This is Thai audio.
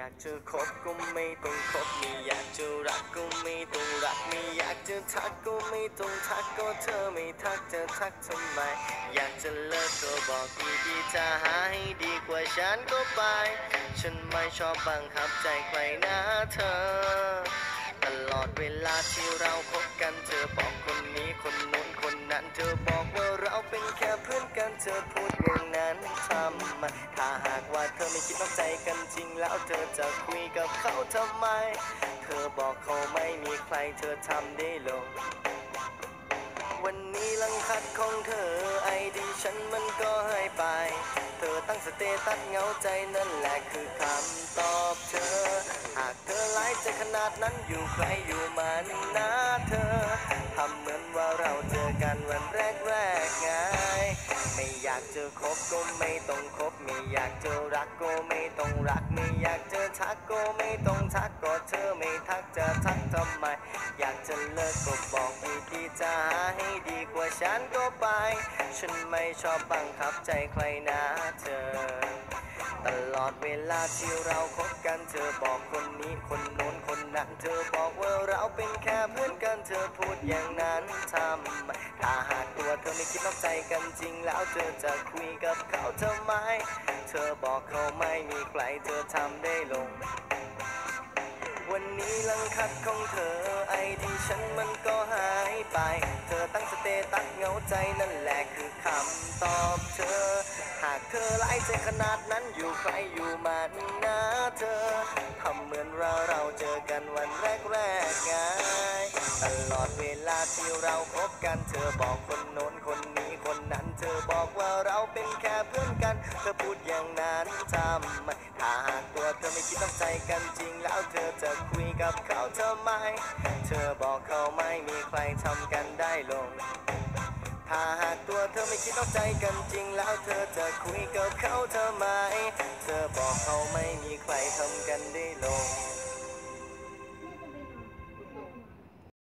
อยากจะคบก็ไม่ต้องคบไม่อยากจะรักก็ไม่ต้องรักไม่อยากจะทักก็ไม่ต้องทักก็เธอไม่ทักจะทักทำไม อยากจะเลิกก็บอกดีๆจะหาให้ดีกว่าฉันก็ไป ฉันไม่ชอบบังคับใจใครนะเธอ ตลอดเวลาที่เราคบกัน นกันเธอพูดอย่างนั้นทำไมถ้าหากว่าเธอไม่คิดนอกใจกันจริงแล้วเธอจะคุยกับเขาทำไม เธอบอกเขาไม่มีใครเธอทำได้ลง วันนี้ลังคัดของเธอไอดีฉันมันก็หายไป เธอตั้งสเตตัสเหงาใจนั่นแหละคือคำตอบเธอ หากเธอไลฟ์ใจขนาดนั้นอยู่ใครอยู่มันนะเธอทำเหมือนว่าเราเจอกันวันแร คบก็ไม่ต้องคบไม่อยากจะรักก็ไม่ต้องรักไม่อยากจะทักก็ไม่ต้องทักก็เธอไม่ทักจะทักทำไม อยากจะเลิกก็บอกดีๆจะหาให้ดีกว่าฉันก็ไป ฉันไม่ชอบบังคับใจใครนะเธอ ตลอดเวลาที่เราคบกันเธอบอกคนนี้คนโน้นคนนั้นเธอบอกว่าเราเป็นแค่เพื่อนกันเธอพูดอย่างนั้นทำไมถ้าหาก คิดนอกใจกันจริงแล้วเธอจะคุยกับเขาทำไม เธอบอกเขาไม่มีใครเธอทำได้ลง วันนี้ลังคัดของเธอไอดีฉันมันก็หายไป เธอตั้งสเตตัสเหงาใจนั่นแหละคือคำตอบเธอ หากเธอไล่ใจขนาดนั้นอยู่ใครอยู่มันนะเธอ ตลอดเวลาที่เราคบกันเธอบอกคนโน้นคนนี้คนนั้น เธอบอกว่าเราเป็นแค่เพื่อนกัน เธอพูดอย่างนั้นทำไมถ้าหากตัวเธอไม่คิดต้องใจกันจริง แล้วเธอจะคุยกับเขาทำไม เธอบอกเขาไม่มีใครทำกันได้ลงถ้าหากตัวเธอไม่คิดนอกใจกันจริง แล้วเธอจะคุยกับเขาทำไม